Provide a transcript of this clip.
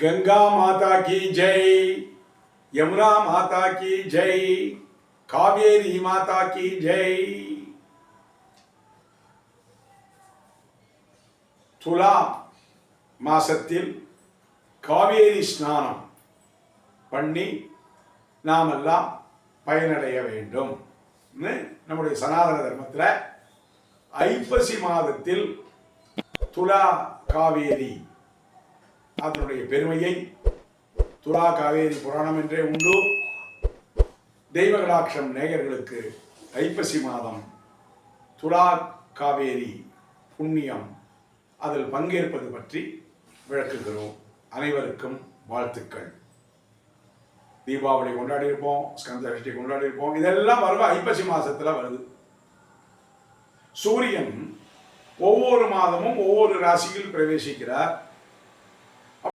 கங்கா மாதா கி ஜெய் யமுனா மாதா கி ஜெய் காவேரி மாதா கி ஜெய். துலா மாசத்தில் காவேரி ஸ்நானம் பண்ணி நாமெல்லாம் பயனடைய வேண்டும். நம்முடைய சனாதன தர்மத்தில் ஐப்பசி மாதத்தில் துலா காவேரி அதனுடைய பெருமையை துலா காவேரி புராணம் என்றே உண்டு. தெய்வகடாட்சம் நேயர்களுக்கு ஐப்பசி மாதம் துலா காவேரி புண்ணியம். அதில் பங்கேற்பது பற்றி விளக்குகிறோம். அனைவருக்கும் வாழ்த்துக்கள். தீபாவளி கொண்டாடி இருப்போம் ஸ்கந்த சஷ்டி கொண்டாடி இருப்போம் இதெல்லாம் வருவ ஐப்பசி மாசத்துல வருது. சூரியன் ஒவ்வொரு மாதமும் ஒவ்வொரு ராசியில் பிரவேசிக்கிறார்.